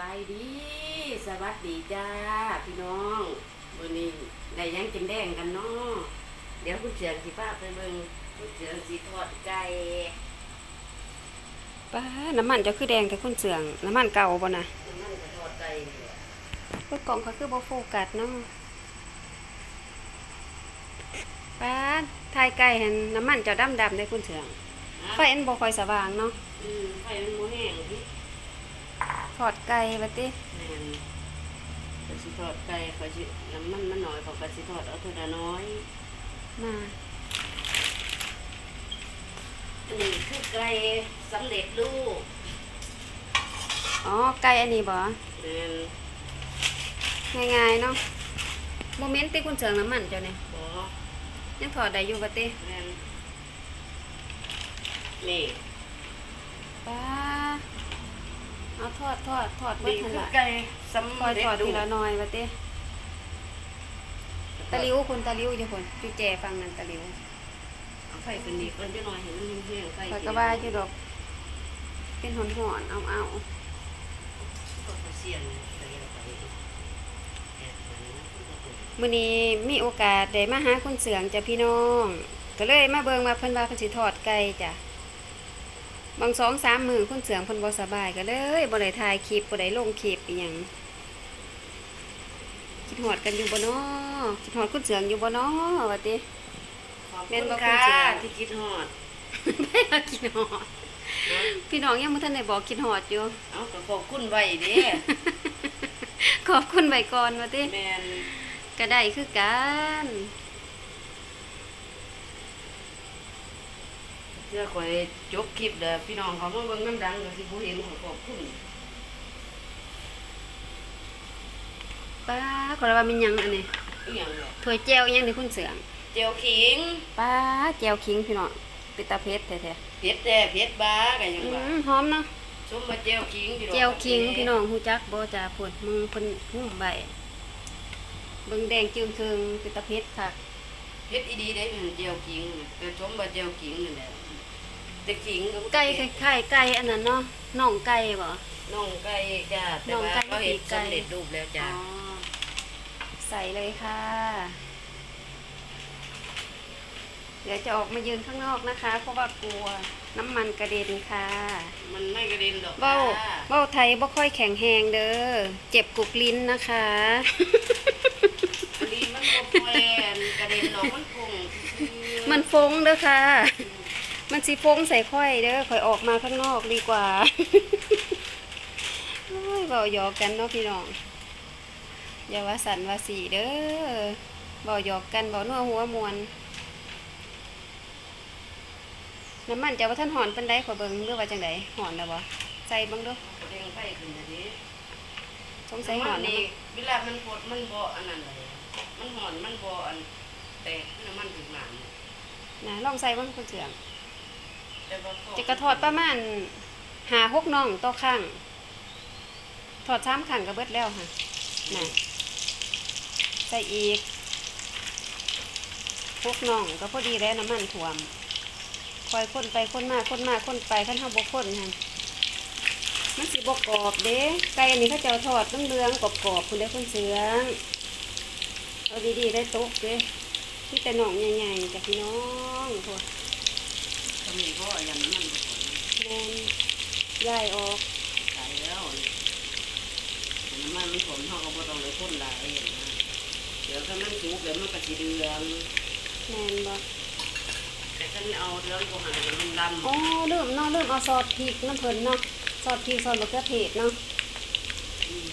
บายดี สวัสดีจ้าพี่น้องวันนี้ได้หยังกินแดงกันเนาะเดี๋ยวคุณเสียงสิพาไปเบิ่งคุณเสียงสิทอดไก่ป้าน้ำมันจะคือแดงแต่คุณเสืองน้ำมันเก่าบ่นะมันจะทอดไก่นี่แหละก็กล่องเขาคือบ่โฟกัสเนาะป้าทายไก่เห็นน้ำมันจะดำดำๆได้คุณเสืองไฟอันบ่ค่อยสว่างเนาะอืมไฟมันโมแห้งพี่ท อดไก่บัดติแม่นก็สิทอดไก่เขาสิน้ำมันมันน้อยเขาก็สิทอดเอาเท่าละน้อยมาอันนี้คือไก่สำเร็จรูปอ๋อไก่อันนี้บ่แม่นง่ายๆเนาะโมเมนต์ที่คุณเสืองน้ำมันเจ้าเนี่ยบ่ยังถอดได้อยู่บัดติแม่นนี่ป้า เอาทอดทอดทอดเบิดนี่หั่นคือล่ะไก่สำคอยเร็จทอดรูทีปละหน่อยบัดติตะหลิวคุณตะหลิวอยู่พุ่นจุแจฟังนั่นตะหลิวไฟเป็นนี่เพิ่นจะหน่อยเห็นมันแห้งๆไฟข้อยก็ว่าอยู่ดอก เป็นหอนหอนๆเอาเอาก็เสียนไปแล้วไปแอบมันนะคือบ่ถูกมื้อนี้มีโอกาสได้มาหาคุณเสืองจ้ะพี่น้อง ก็เลยมาเบิ่งว่าเพิ่นว่าเพิ่นสิทอดไก่จ้ะ บางสองสามมื้อคุณเสืองเพิ่นบ่สบายก็เลยบ่ได้ถ่ายคลิปบ่ได้ลงคลิปอีหยังคิดฮอดกันอยู่บ่น้อคิดฮอดคุณเสืองอยู่บ่น้อว่าติ ขอบแม่คุนณบ่ค่ะคุณเจียวที่คิดฮอดไม่มาคิดฮอด พี่น้องยังบ่ทันได้บอกคิดฮอดอยู่ เอาก็ขอบคุณไว้เด้ขอบคุณไว้ก่อนว่าติแม่นก็ได้คือกัน เพื่อข่อยจบคลิปเด้อพี่น้องเขามาเบิ่งน้ำดังก็สิบ่เห็นขอยขอบคุณป้าขอว่ามันหยังอันนี้อีหยังเนี่ยถ้วยแจ่วอิหยังนี่คุณเสืองเจียวขิงป้าแจ่วขิงพี่น้องเป็นตาเพชรแท้เผ็ดแต่เผ็ดบ้าก็ๆยังอืว่ามหอมเนาะสมมาเจียวขิงพี่น้องแจ่วขิงพี่น้องฮู้จักบ่จ้าพุ่นมึงเพิ่นหุ้มใบเบิ่งแดงจึงเคืองเป็นตาเพชรคักเผ็ดอีดีได้เป็นเจียวขิงแต่สมมาเจียวขิงนั่นแหละ แต่ขิงไก่คล้ายๆไก่อันนั้นเนาะน่องไก่บ่น้องไก่จ้าแต่น้องว่าไก่เขาเห็นปีกไก่สำเร็จรูปแล้วอ๋จ้าอใส่เลยค่ะ เดี๋ยวจะออกมายืนข้างนอกนะคะ เพราะว่ากลัวน้ำมันกระเด็นค่ะ มันไม่กระเด็นหรอกเบ้าค่ะเบ้าไทยบ่ค่อยแข็งแหงเด้อเจ็บกุกลิ้นนะคะกระเด็นมันบ่แปลนกระเด็นหรอกมันคงซื่อๆมันฟงเด้อค่ะ มันสิฟงใส่ค่อยเด้อค่อยออกมาข้างนอกดีกว่าโอ้ยเบาหยอกกันเนาะพี่น้องอย่าว่าสันว่าสีเด้อเบาหยอกกันเบานัวหัวมวนน้ำมันจะว่าท่านหอนเป็นได้ขอเบิ่งหรือว่าจังไดหอนแล้วบ่ใส่เบิ่งเดูกระเด็นไปขึ้นน่ะดิสงสัยหอนำมันะนี่เวลามันปวดมันบ่อันนั้นเลยมันหอนมันบ่อันแตกน้ำมันถึงหนามเนี่ยนะลองใส่เบิ่งคุณเสืองแต่ว่าพ จะกระทอดประมาณหาหกน่องต่อข้างถอดซ้ำข้างก็เบิดแล้วค่ะน่ะใส่อีกหกน่องก็พอดีแล้วน้ำมันถ่วมคอยค้นไปค้นมาค้นมาค้นไปขั้นเฮาบ่คนค่ะมันสิบ่กรอบเด้ไก่อันนี้เขาเจ้าทอดต้องเรื่องๆกรอบๆคุณได้คุณเสืองเอาดีๆได้ตกเด้ที่แต่น่องใหญ่ๆจากพี่น้องโทษ ทำนี่ก็อย่างนั้นมันบ่ผลแมนย้ายออกตายแล้วน้ำมันมันผลเขาก็บต้องเลยพ่นหลายอย่างนะเดี๋ยวถ้ามันสุกเดี๋ยวมันก็สิเดืองแมนบ่แต่ถ้ามันเอาเดืองก็หามันดำอ๋อเริ่มเนาะเริ่มเอาซอสพริกน้ำเพิ่นเนาะซอสพริกซอสมะเขือเทศเนาะอืม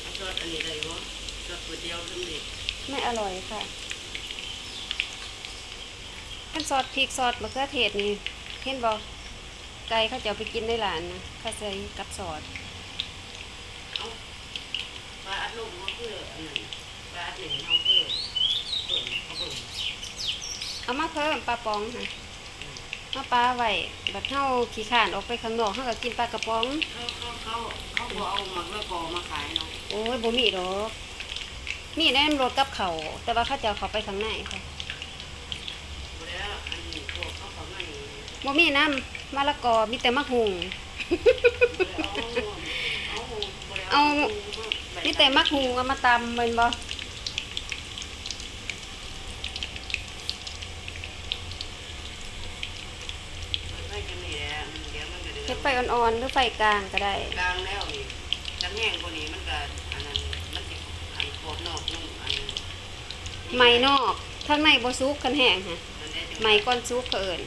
เอาซอสอันนี้ได้บ่ซอสก๋วยเตี๋ยวสำเร็จไม่อร่อยค่ะ ขั้นซอสพริกซอสมะเขือเทศนี่เห็นบ่ไก่เขาจะเอาไปกินในร้านนะเขาใส่กับซอสเอาปลาอัดลมเขาคืออันนั้นปลาอัดหนึ่งเขาคือเปิดเขาเปิดเอามาเพิ่มปลาปองค่ะมาปลาไว้บัดเฮาขี้ข้านออกไปข้างนอกเฮาก็กินปลากระป๋องเขาเขาเขาเขาบอเอาหมักแล้วกอมาขายเนาะโอ้ยบ่มีดอกมีแน่นรถกับเขาวแต่ว่าเขาจะเอาเขาไปข้างในค่ะ แล้วอันนี้พวกเขาเขาไม่ บ่มีน้ำมะละกอมีแต่มะฮุงเอาเอาเอานี่แต่มักหุงเอามาตำเป็นบ่ไม่จะมีแหละเดี๋ยวมันก็เดือเฮ็ดดไฟอ่อนๆหรือไฟกลางก็ได้กลางแล้วนี่ถ้าแห้งกว่านี้มันก็อันนั้นมันสิอันโคบนอกนุ่มอันไหม้นอกข้างในบ่สุกคันแห้งฮะมันได้จังไหม้ก้อนสุกก็เอิ้น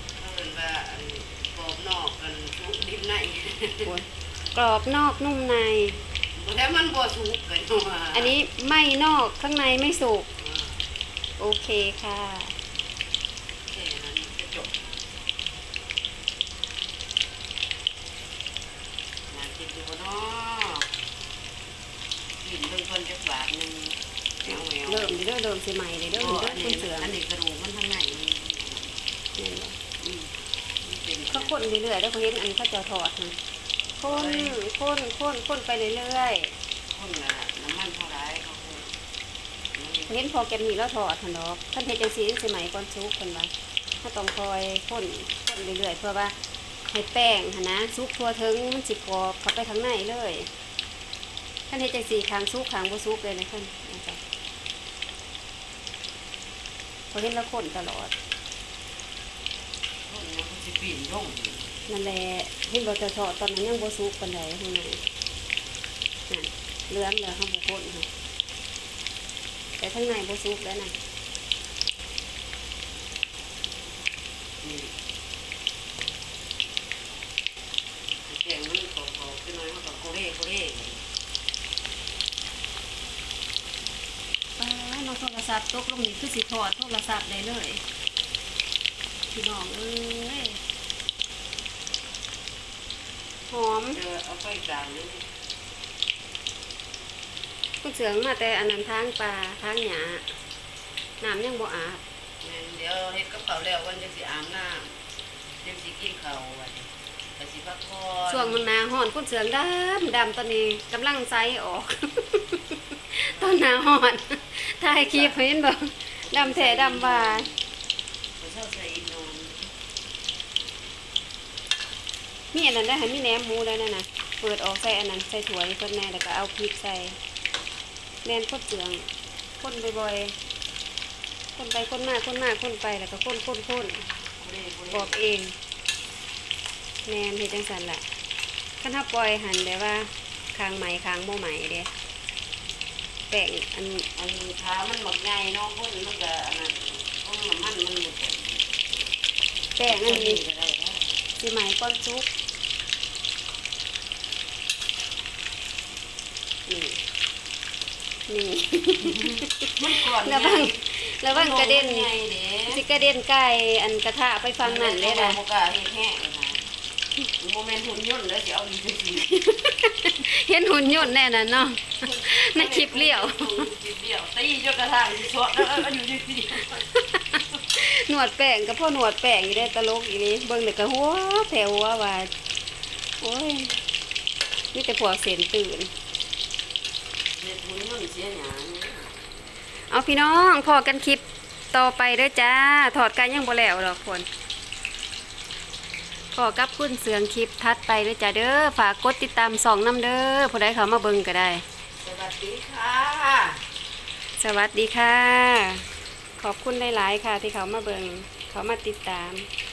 กรอบนอกนุ่มในแล้วมันบ่สุกกันว่าอันนี้ไหม้นอกข้างในไม่สุก โอเคค่ะ แค่นั้นจะจบมาคิดดูเนาะกินเบิ่งคนจักบาทหนึงแมวแมวเริ่มเด้อเริ่มสิใหม่เลยเด้อโอ้เด้ออันคุนี้ณเสืออันนี้กระดูกมันข้างในมัน แม่นบ่ อืมมัน เป็นเขาคนเรื่อยๆได้อเขาเห็นอันเขาเจะทอดนะคนคนคนคนไปเรื่อยคนละน้ำมันเท่าไรเขาคงๆเขาเห็นพอแกมีแล้วทอดหั่นดอกท่านเฮ็ดจังซี่สิใหม่ก่อนสุกเพิ่นว่าถ้าต้องคอยคนคนเรื่อยๆเพื่อว่าให้แป้งหั่นนะสุกทั่วถึงมันสิกรอบเข้าไปข้างในเลยท่านเฮ็ดจังซี่ข้างสุกข้างบ่สุกเลยนะเพิ่นนะจ๊ะเขาเห็นแล้วคนตลอดคนมันก็จะปีนย่ง นั่นแหละเห็นบ่จะทอดตอนนั้นยังบ่สุกปานใดข้างในนั่นเหลืองเหลือข้างบนคนค่ะแต่ข้างในบ่สุกแล้วนะนี่แกงมันขอๆขึ้นน้อยมันก็โคเร่โคเร่ป้าน้องโทรศัพท์ตกลงนี่คือสิถอดโทรศัพท์ได้เลยพี่น้องเอ้ย หอมเจอเอาไฟกลางนี่คุณเสืองมาแต่อันนั้นทางปลาทางหยาน้ำยังบ่อาบเดี๋ยวเฮ็ดกับข้าวแล้ววันจะสิอาบน้ำยังสิกินข้าววันก็สิพักผ่อนช่วงมันหนาฮ้อนคุณเสืองดำดำตอนนี้กำลังไซออก ตอนหนาฮ้อนถ่ายคลิปเห็นบ่ดำแท้ดำว่า ไปเช่าใส่อีนอน มีอันนั้นได้ให้มีแหนมหมูได้นั่นน่ะเปิดออกใส่อันนั้นใส่ถ้วยเพิ่นแน่แล้วก็เอาพริกใส่แม่นคนเสืองคนบ่อยๆคนไปคนมาคนมาคนไปแล้วก็คนคนคนโคเร่โคบเร่อกเองแม่นเฮ็ดจังซั่นล่ะคันถ้าปล่อยหันแบบว่าคางใหม่คางบ่ใหมเด้แป้งอันอันขามันหมดไงน้องคนมันก็อันนั้นพราะน้ำมันมันหมดแป้งอันนนี้นี้ก็ไหมก้อนซุก นี่ มันก่อนระวังระวังกระเด็นไงเด้สิกระเด็นไก่อันกระทะไปฟังนั่นเลยนะโมกาเฮ็ดแห้งนะโมเมนต์หุ่นยนต์แล้วสิเอาดีจังซี่เห็นหุ่นยนต์แน่น่ะเนาะในคลิปเลี้ยวคลิปเลี้ยวตีจนกระทั่งสิสวดแล้วเอาอยู่จังซี่หนวดแป้งกับพ่อหนวดแป้งอยู่ได้ตลกอีนี้เบิ่งเด็กก็หัวแถวหัวว่าโอ้ยมีแต่พวกเสียนตื่น เฮ็ดหุ่นยนต์เสียหยังเอาพี่น้องพอกันคลิปต่อไปเด้อจ้า ถอดกันยังบ่แล้วดอกคนพอกับคุณเสืองคลิปทัดไปเด้อจ้าเด้อฝากกดติดตามสองน้ำเด้อผู้ใดเขามาเบิ่งก็ได้ สวัสดีค่ะ สวัสดีค่ะ ขอบคุณหลาย ๆ ค่ะที่เขามาเบิงเขามาติดตามค